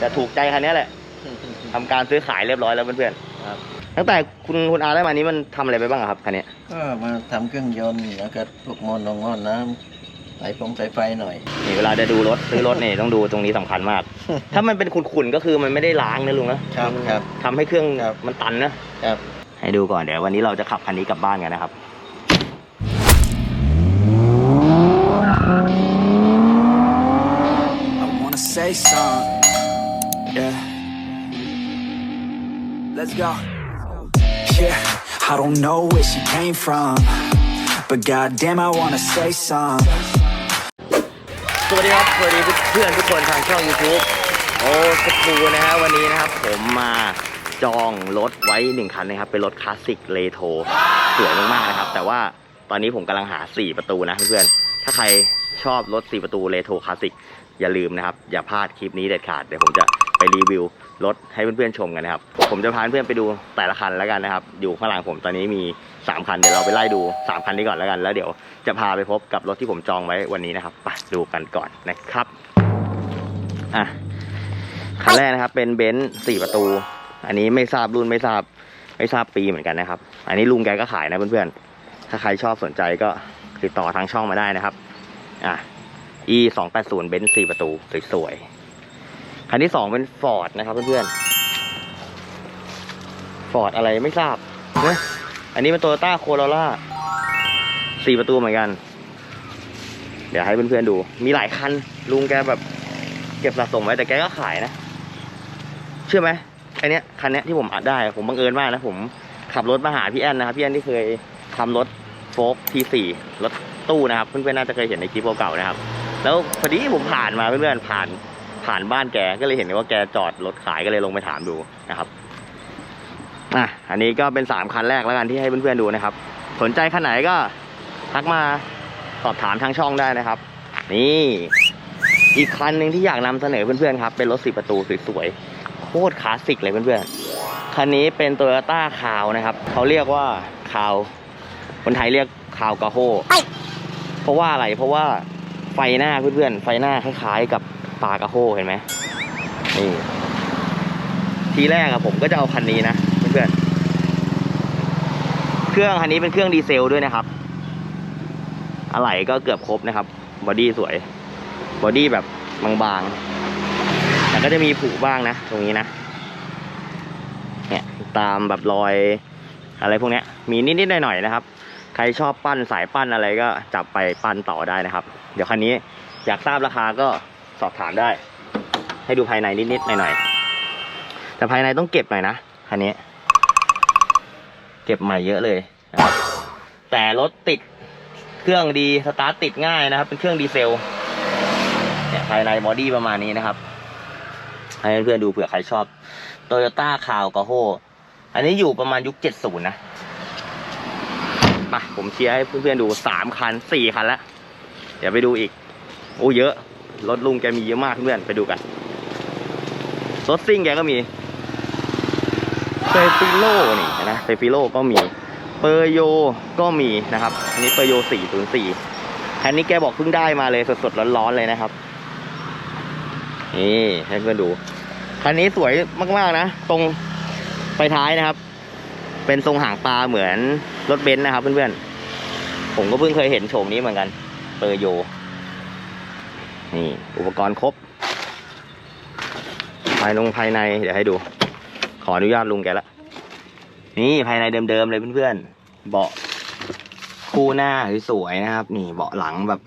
แต่ถูกใจคันนี้แหละทำการซื้อขายเรียบร้อยแล้วเพื่อนครับๆตั้งแต่คุณคุณอาได้มานี้มันทำอะไรไปบ้างอะครับคันนี้ก็มาทำเครื่องยนต์แล้วก็พวกมอนงมอนน้ำสายฟงสายไฟหน่อยนี่เวลาจะดูรถซื้อรถเนี่ยต้องดูตรงนี้สำคัญมาก ถ้ามันเป็นขุ่นๆก็คือมันไม่ได้ล้างนะลุงนะครับครับทำให้เครื่องครับมันตันนะครับ ให้ดูก่อนเดี๋ยววันนี้เราจะขับคันนี้กลับบ้านกันนะครับ I wanna say something. Let's go. Yeah, I don't know where she came from. But goddamn, I wanna say some. สวัสดีครับ สวัสดีเพื่อนๆทุกคนทางช่อง YouTube โอ้สกูนะฮะวันนี้นะครับ ผมมาจองรถไว้หนึ่งคันนะครับ เป็นรถคลาสสิกเลโทสวยมากๆนะครับ แต่ว่าตอนนี้ผมกำลังหา 4 ประตูนะเพื่อนๆ ถ้าใครชอบรถ 4 ประตูเลโทรคลาสสิกอย่าลืมนะครับ อย่าพลาดคลิปนี้เด็ดขาด เดี๋ยวผมจะไปรีวิวรถให้เพื่อนๆชมกันนะครับ ผมจะพาเพื่อนไปดูแต่ละคันแล้วกันนะครับ อยู่ข้างหลังผมตอนนี้มี 3 คัน เดี๋ยวเราไปไล่ดู 3 คันนี้ก่อนแล้วกัน แล้วเดี๋ยวจะพาไปพบกับรถที่ผมจองไว้วันนี้นะครับ ไปดูกันก่อนนะครับ อะ คันแรกนะครับ เป็นเบนซ์สี่ประตู อันนี้ไม่ทราบรุ่นไม่ทราบ ไม่ทราบปีเหมือนกันนะครับ อันนี้ลุงแกก็ขายนะเพื่อนๆ ถ้าใครชอบสนใจก็ ติดต่อทางช่องมาได้นะครับ อะ e สองแปดศูนย์เบนซ์สี่ประตู สวยๆ คันที่สองเป็นฟอร์ดนะครับเพื่อนๆฟอร์ดอะไรไม่ทราบนะอันนี้เป็นโตโยต้าโคโรล่าสี่ประตูเหมือนกัน เดี๋ยวให้เพื่อนๆดู มีหลายคัน ลุงแกแบบ เก็บสะสมไว้แต่แกก็ขายนะ เชื่อไหมไอเนี้ยคันเนี้ยที่ผมอัดได้ ผมบังเอิญมากนะ ผมขับรถมาหาพี่แอนนะครับพี่แอนที่เคยทำรถ โฟกทีสี่รถตู้นะครับ เพื่อนๆน่าจะเคยเห็นในคลิปเก่าๆนะครับ แล้วพอดีผมผ่านมาเพื่อนๆผ่านผ่านบ้านแกก็เลยเห็นว่าแกจอดรถขายก็เลยลงไปถามดูนะครับอะอันนี้ก็เป็นสามคันแรกแล้วกันที่ให้เพื่อนๆดูนะครับ สนใจคันไหนก็ทักมาสอบถามทางช่องได้นะครับ นี่อีกคันหนึ่งที่อยากนำเสนอเพื่อนๆครับ เป็นรถสี่ประตูสวยๆโคตรคลาสสิกเลยเพื่อนๆคันนี้เป็นโตโยต้าคาวนะครับเขาเรียกว่าคาว คนไทยเรียกคาวกาโฮเพราะว่าอะไรเพราะว่าไฟหน้าเพื่อนๆไฟหน้าคล้ายๆ กับปลากระโฮเห็นไหมนี่ทีแรกอะผมก็จะเอาคันนี้นะเพื่อนๆเครื่องคันนี้เป็นเครื่องดีเซลด้วยนะครับ อะไหล่ก็เกือบครบนะครับบอดี้สวยบอดี้แบบบางๆแต่ก็จะมีผุบ้างนะตรงนี้นะเนี่ยตามแบบรอยอะไรพวกเนี้ยมีนิดๆหน่อยๆนะครับใค รชอบปั้นสายปั้นอะไรก็จับไปปั้นต่อได้นะครับ เดี๋ยวคันนี้อยากทราบราคาก็สอบถามได้ ให้ดูภายในนิดๆหน่อยๆแต่ภายในต้องเก็บหน่อยนะคันนี้ เก็บใหม่เยอะเลยนะครับแต่รถติดเครื่องดีสตาร์ทติดง่ายนะครับ เป็นเครื่องดีเซลเนี่ยภายในบอดี้ประมาณนี้นะครับ ให้เพื่อนๆดูเผื่อใครชอบโตโยต้าคาวกาโฮอันนี้อยู่ประมาณยุคเจ็ดศูนย์นะ มาผมเชียร์ให้เพื่อนๆดูสามคันสี่คันแล้วเดี๋ยวไปดูอีก โอ้เยอะรถลุงแกมีเยอะมากเพื่อนไปดูกันรถซิ่งแกก็มีเฟฟิโลนี่นะเฟฟิโลก็มีเปอร์โยก็มีนะครับ อันนี้เปอร์โย404คันนี้แกบอกเพิ่งได้มาเลยสดๆร้อนๆเลยนะครับนี่ให้เพื่อนดูคันนี้สวยมากๆนะ ตรงไฟท้ายนะครับ เป็นทรงหางปลาเหมือนรถเบนซ์นะครับเพื่อนๆ ผมก็เพิ่งเคยเห็นโฉมนี้เหมือนกันเปอร์โย นี่อุปกรณ์ครบ ภายลงภายในเดี๋ยวให้ดู ขออนุญาตลุงแกละ นี่ภายในเดิมๆเลยเพื่อนๆ เบาะคู่หน้าสวยๆนะครับ นี่เบาะหลังแบบ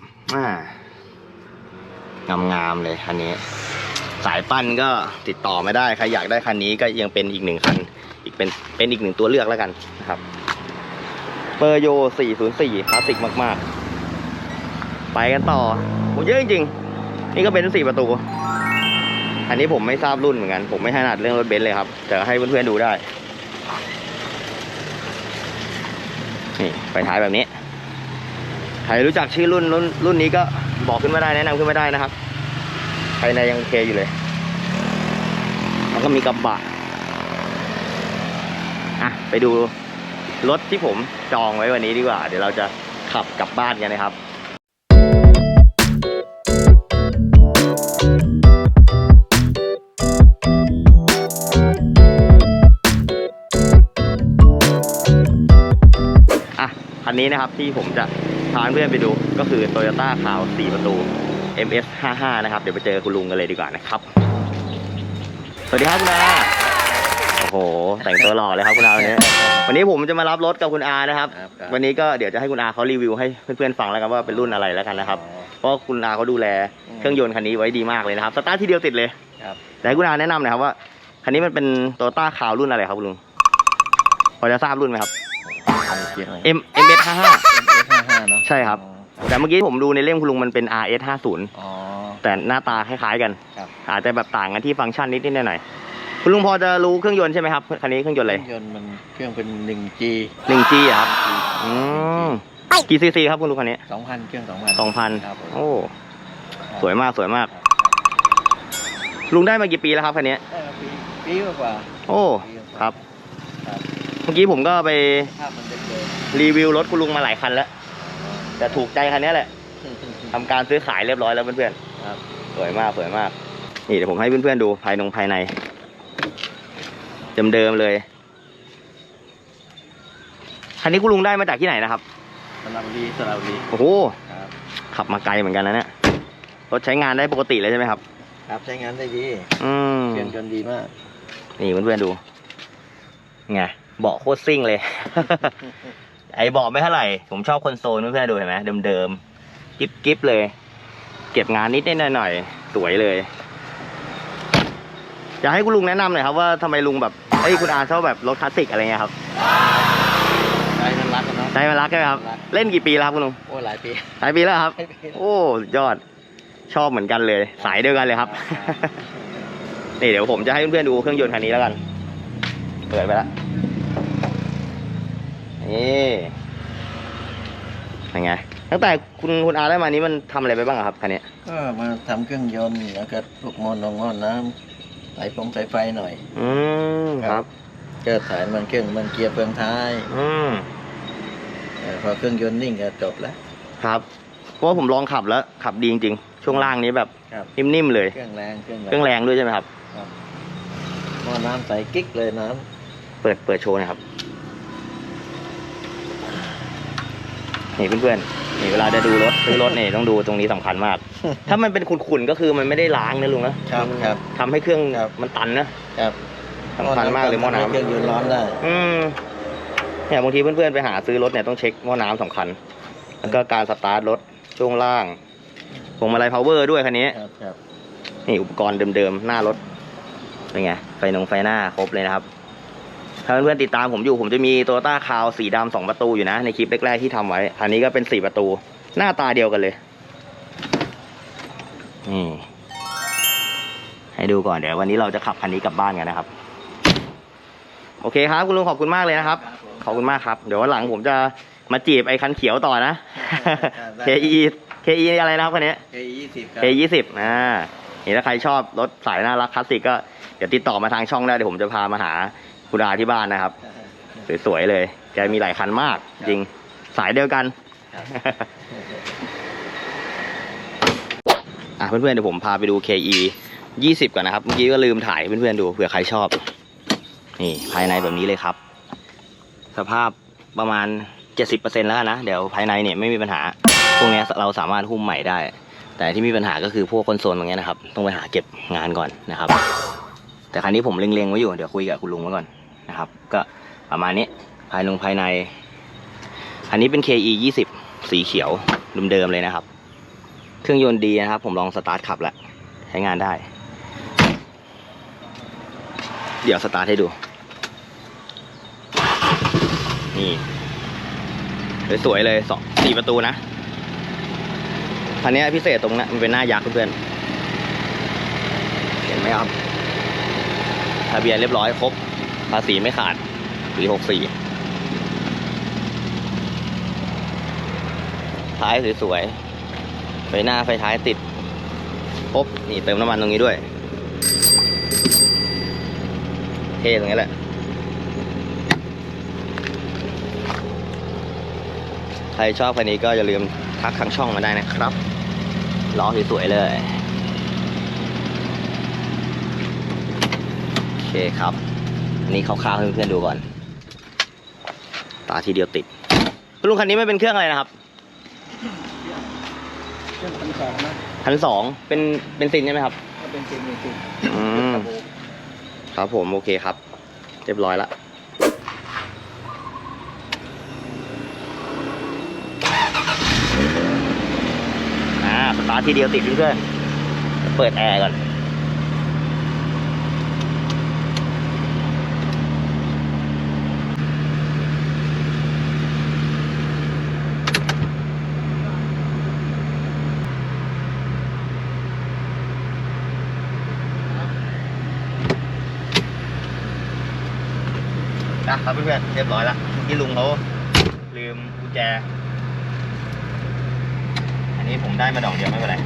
งามๆเลยคันนี้ สายปั้นก็ติดต่อไม่ได้ใครอยากได้คันนี้ก็ยังเป็นอีกหนึ่งคัน เป็นเป็นอีกหนึ่งตัวเลือกแล้วกันนะครับเปอร์โย 404คลาสสิกมากๆ ไปกันต่อโหเยอะจริงๆ นี่ก็เป็นสี่ประตู อันนี้ผมไม่ทราบรุ่นเหมือนกัน ผมไม่ถนัดเรื่องรถเบนซ์เลยครับ แต่ให้เพื่อนๆดูได้ นี่ไฟท้ายแบบนี้ ใครรู้จักชื่อรุ่นรุ่นรุ่นนี้ก็บอกขึ้นมาได้แนะนำขึ้นมาได้นะครับภายในยังโอเคอยู่เลย แล้วก็มีกระบะ่ะไปดูรถที่ผมจองไว้วันนี้ดีกว่า เดี๋ยวเราจะขับกลับบ้านกันนะครับคันนี้นะครับที่ผมจะพาเพื่อนไปดูก็คือ Toyota ขาว 4 ประตู MS55 นะครับ เดี๋ยวไปเจอคุณลุงกันเลยดีกว่านะครับ สวัสดีครับคุณอา โอ้โห แต่งตัวหล่อเลยครับคุณอาวันนี้วันนี้ผมจะมารับรถกับคุณอานะครับ ครับครับ วันนี้ก็เดี๋ยวจะให้คุณอาเขารีวิวให้เพื่อนๆฟังแล้วกันว่าเป็นรุ่นอะไรแล้วกันนะครับ เพราะคุณอาเขาดูแลเครื่องยนต์คันนี้ไว้ดีมากเลยนะครับ สตาร์ททีเดียวติดเลยครับแต่ให้คุณอาแนะนำหน่อยครับว่าคันนี้มันเป็นโตโยต้าคาวรุ่นอะไรครับคุณลุง พอจะทราบรุ่นไหมครับ เกียร์อะไร M M S 55 M S ห้าห้าเนาะใช่ครับ แต่เมื่อกี้ผมดูในเล่มคุณลุงมันเป็น R S 50 อ๋อ แต่หน้าตาคล้ายๆกัน ครับ อาจจะแบบต่างกันที่ฟังก์ชันนิดๆหน่อยๆ คุณลุงพอจะรู้เครื่องยนต์ใช่ไหมครับคันนี้เครื่องยนต์เคอะไรรื่องยนต์มันเครื่องเป็นหนึ่ง G 1G อะครับ อืมกี่ซีซีครับคุณลุงคันนี้สองพันเครื่องสองพันสองพันครับผมโอ้ สวยมากสวยมาก ลุงได้มากี่ปีแล้วครับคันนี้ ได้มาปีปีกว่าโอ้ปีกว่าครับ ครับเมื่อกี้ผมก็ไปภาพมันเดิมรีวิวรถคุณลุงมาหลายคันแล้วๆแต่ถูกใจคันนี้แหละคทำการซื้อขายเรียบร้อยแล้วเพื่อนรับๆสวยมากสวยมาก นี่เดี๋ยวผมให้เพื่อนๆดูภายนงภายใน เดิมๆเลย คันนี้คุณลุงได้มาจากที่ไหนนะครับสระบุรีสระบุรีโอ้โหครับขับมาไกลเหมือนกันนะเนี่ยรถใช้งานได้ปกติเลยใช่ไหมครับ ครับใช้งานได้ดีอืมเครื่องยนต์ดีมาก นี่เพื่อนๆดูไงเบาะโคตรซิ่งเลย ไอ้เบาะไม่เท่าไหร่ ผมชอบคอนโซลเพื่อนๆดูเห็นไหมเดิมๆ กิ๊บกิ๊บเลย เก็บงานนิดนิดหน่อยๆสวยเลย อยากให้คุณลุงแนะนำหน่อยครับว่าทำไมลุงแบบเอ้ยคุณอาชอบแบบรถคลาสสิกอะไรเงี้ยครับใจมันรักกันเนาะ ใจมันรักใช่ไหมครับ รัก เล่นกี่ปีแล้วครับคุณลุงโอ้หลายปี หลายปีแล้วครับ หลายปีโอ้สุดยอดชอบเหมือนกันเลย สายเดียวกันเลยครับ นี่เดี๋ยวผมจะให้เพื่อนๆดูเครื่องยนต์คันนี้แล้วกัน เปิดไปแล้วนี่เป็นไงตั้งแต่คุณคุณอาได้มานี้มันทำอะไรไปบ้างอะครับคันนี้ก็มาทำเครื่องยนต์แล้วก็พวกมอนงมอนน้ำ สายฟงสายไฟหน่อย อืมครับ ก็ถ่ายมันเครื่องมันเกียร์เฟืองท้ายอืมเออพอเครื่องยนต์นิ่งก็จบแล้วครับเพราะว่าผมลองขับแล้ว ขับดีจริงๆช่วงล่างนี้แบบครับนิ่มๆเลยเครื่องแรงเครื่องเครื่องแรงด้วยใช่ไหมครับหม้อน้ำใสกิ๊กเลยน้เปิดเปิดโชว์หนะครับนี่เพื่อนๆ นี่เวลาจะดูรถซื้อรถเนี่ยต้องดูตรงนี้สำคัญมาก ถ้ามันเป็นขุ่นๆก็คือมันไม่ได้ล้างนะลุงนะครับครับทำให้เครื่องครับ มันตันนะครับสำคัญมากเลยหม้อน้ำเครื่องยนต์ร้อนได้ อืมเนี่ยบางทีเพื่อนๆไปหาซื้อรถเนี่ยต้องเช็คหม้อน้ำสำคัญ แล้วก็การสตาร์ทรถช่วงล่างพวงมาลัยพาวเวอร์ด้วยคันนี้ ครับครับนี่อุปกรณ์เดิมๆ หน้ารถ เป็นไง ไฟนงไฟหน้าครบเลยนะครับ ถ้าเพื่อนๆติดตามผมอยู่ผมจะมีโตโยต้าคาวสีดำสองประตูอยู่นะในคลิปแรกๆที่ทำไว้ อันนี้ก็เป็นสี่ประตู หน้าตาเดียวกันเลยนี่ให้ดูก่อนเดี๋ยววันนี้เราจะขับคันนี้กลับบ้านกันนะครับ โอเคครับคุณลุงขอบคุณมากเลยนะครับ ขอบคุณมากครับ เดี๋ยววันหลังผมจะมาจีบไอ้คันเขียวต่อนะ KE KE อะไรนะครับคันนี้เคยี่สิบครับ K ยี่สิบอ่านี่ถ้าใครชอบรถสายน่ารักคลาสสิกก็เดี๋ยวติดต่อมาทางช่องได้เดี๋ยวผมจะพามาหา คุณอาที่บ้านนะครับ สวยๆเลย แกมีหลายคันมาก จริง สายเดียวกันครับอะเพื่อนๆเดี๋ยวผมพาไปดู KE ยี่สิบก่อนนะครับ เมื่อกี้ก็ลืมถ่ายให้เพื่อนๆดูเผื่อใครชอบ นี่ภายในแบบนี้เลยครับ สภาพประมาณเจ็ดสิบเปอร์เซ็นแล้วกันนะ เดี๋ยวภายในเนี่ยไม่มีปัญหา พวกเนี้ยเราสามารถหุ้มใหม่ได้ แต่ที่มีปัญหาก็คือพวกคอนโซลตรงเนี้ยนะครับ ต้องไปหาเก็บงานก่อนนะครับ แต่คันนี้ผมเล็งๆไว้อยู่ เดี๋ยวคุยกับคุณลุงไว้ก่อน นะครับ ก็ประมาณนี้ภายนงภายใน อันนี้เป็น KE 20 สีเขียวเดิมๆเลยนะครับ เครื่องยนต์ดีนะครับ ผมลองสตาร์ทขับแล้วใช้งานได้ เดี๋ยวสตาร์ทให้ดู นี่สวยๆเลยสองสี่ประตูนะคันนี้พิเศษตรงนี้มันเป็นหน้ายักษ์เพื่อนเห็นไหมครับทะเบียนเรียบร้อยครบาษีไม่ขาดปีหกสี่ท้ายสวยๆไฟหน้าไฟท้ายติดครบนี่เติมน้ำมันตรงนี้ด้วย เท่ตรงนี้แหละ ใครชอบคันนี้ก็อย่าลืมทักทางช่องมาได้นะครับล้อสวยๆเลย โอเคครับ นนี้คร่าวๆให้เพื่อนๆดูก่อน ตาทีเดียวติดคุณลุงคันนี้ไม่เป็นเครื่องอะไรนะครับเครื่องพันสองนะพันสองเป็นเป็นซินใช่ไหมครับก็เป็นจริงจริงอืมครับผมโอเคครับเรียบร้อยละอ่าสตาร์ททีเดียวติดเพื่อนๆเปิดแอร์ก่อน นะครับเพื่อนๆเรียบร้อยแล้วเมื่อกี้ลุงเขาลืมกุญแจ อันนี้ผมได้มาดอกเดียวไม่เป็นไร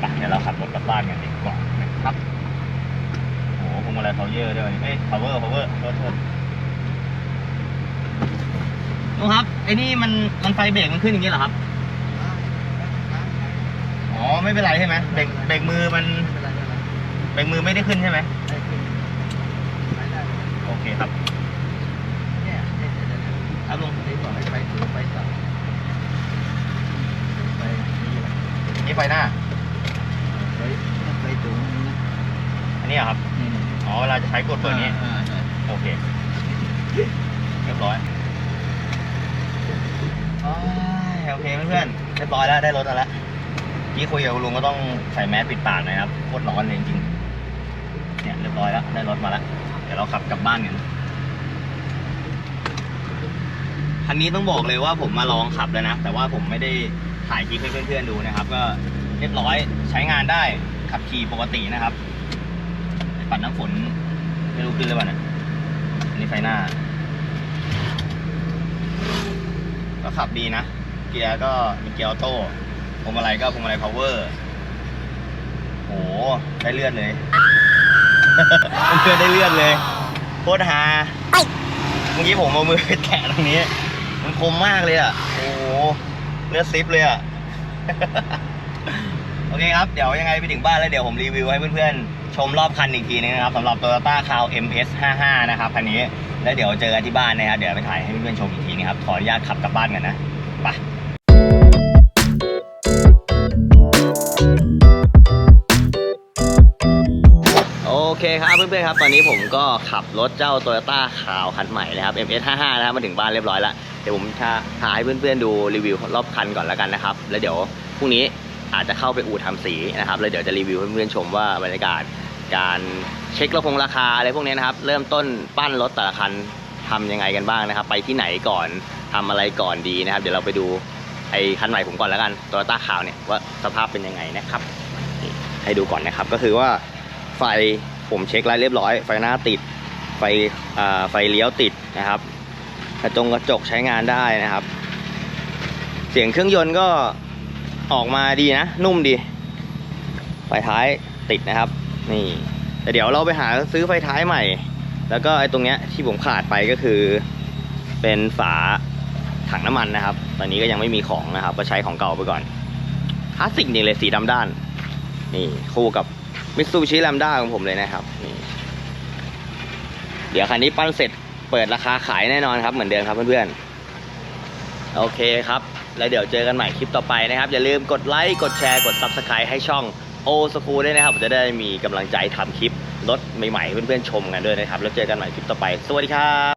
ไปเดี๋ยวเราขับรถกลับบ้านกันดีกว่านะครับโอ้โหพวงมาลัยเขาเยอะด้วยเอ้ย power power โทษโทษลุงครับไอ้นี่มันมันไฟเบรกมันขึ้นอย่างนี้เหรอครับอ๋อไม่เป็นไรใช่ไหมเบรกเบรกมือมันไม่เป็นไรไม่เป็นไรเบรกมือไม่ได้ขึ้นใช่ไหมได้ขึ้นไปได้โอเคครับ เนี่ยเนี่ยเดี๋ยวเดี๋ยวเดี๋ยวครับลุงนี่บอกให้ไปสูงไปต่ำไปนี่แหละนี่ไฟหน้า ไปไปสูงนี่นะอันนี้เหรอครับนี่อ๋อเวลาจะใช้กดเปิดนี้ อ่าใช่โอเค เรียบร้อยอ้ายโอเคเพื่อนๆเรียบร้อยแล้วได้รถมาแล้วที่คุยกับคุณลุงก็ต้องใส่แมสปิดปากหนะครับโคตรร้อนเลยจริงๆเนี่ยเรียบร้อยแล้วได้รถมาแล้วเดี๋ยวเราขับกลับบ้านกัน คันนี้ต้องบอกเลยว่าผมมาลองขับแล้วนะ แต่ว่าผมไม่ได้ถ่ายคลิปให้เพื่อนๆดูนะครับ ก็เรียบร้อยใช้งานได้ขับขี่ปกตินะครับ ปัดน้ำฝนไม่รู้ขึ้นหรือเปล่าเนี่ยอันนี้ไฟหน้า ก็ขับดีนะ เกียร์ก็มีเกียร์ออโต้พวงมาลัยก็พวงมาลัยพาวเวอร์โหได้เลื่อดเลยเพื่อนได้เลื่อดเลยโคตรฮาเมื่อกี้ผมเอามือไปแตะตรงนี้ มันคมมากเลยอะ โอ้โหเลือดซิปเลยอะ โอเคครับ เดี๋ยวยังไงไปถึงบ้านแล้วเดี๋ยวผมรีวิวให้เพื่อนๆ ชมรอบคันอีกทีนึงนะครับสำหรับ Toyota c r o w MS 55นะครับคันนี้ แล้วเดี๋ยวเจอกันที่บ้านนะครับ เดี๋ยวไปถ่ายให้เพื่อนๆชมอีกทีนะครับ ขออนุญาตขับกลับบ้านกันนะ ไป คครับเพื่อนๆครับตอนนี้ผมก็ขับรถเจ้า Toyota ขาวคันใหม่นะครับ MS 55 นะครับมาถึงบ้านเรียบร้อยแล้ว เดี๋ยวผมจะพาให้เพื่อนๆดูรีวิวรอบคันก่อนแล้วกันนะครับ แล้วเดี๋ยวพรุ่งนี้อาจจะเข้าไปอู่ทำสีนะครับแล้วเดี๋ยวจะรีวิวให้เพื่อนๆชมว่าบรรยากาศการเช็คราคงราคาอะไรพวกนี้นะครับ เริ่มต้นปั้นรถแต่ละคันทำยังไงกันบ้างนะครับ ไปที่ไหนก่อนทำอะไรก่อนดีนะครับ เดี๋ยวเราไปดูไอ้คันใหม่ผมก่อนแล้วกัน Toyota ขาวเนี่ยว่าสภาพเป็นยังไงนะครับ ให้ดูก่อนนะครับก็คือว่าไฟ ผมเช็คแล้วเรียบร้อย ไฟหน้าติด ไฟไฟเลี้ยวติดนะครับกระจงกระจกใช้งานได้นะครับ เสียงเครื่องยนต์ก็ออกมาดีนะ นุ่มดี ไฟท้ายติดนะครับ นี่แต่เดี๋ยวเราไปหาซื้อไฟท้ายใหม่ แล้วก็ไอ้ตรงเนี้ยที่ผมขาดไปก็คือ เป็นฝาถังน้ำมันนะครับ ตอนนี้ก็ยังไม่มีของนะครับ ก็ใช้ของเก่าไปก่อนคลาสสิกนี่เลยสีดำด้าน นี่คู่กับ มิตซูบิชิแลมด้าของผมเลยนะครับนี่เดี๋ยวคันนี้ปั้นเสร็จเปิดราคาขายแน่นอนครับ เหมือนเดิมครับเพื่อนๆ โอเคครับ แล้วเดี๋ยวเจอกันใหม่คลิปต่อไปนะครับ อย่าลืมกดไลค์กดแชร์กด Subscribe ให้ช่องโอสคูด้วยนะครับผมจะได้มีกำลังใจทำคลิปรถใหม่ๆเพื่อนๆชมกันด้วยนะครับ แล้วเจอกันใหม่คลิปต่อไป สวัสดีครับ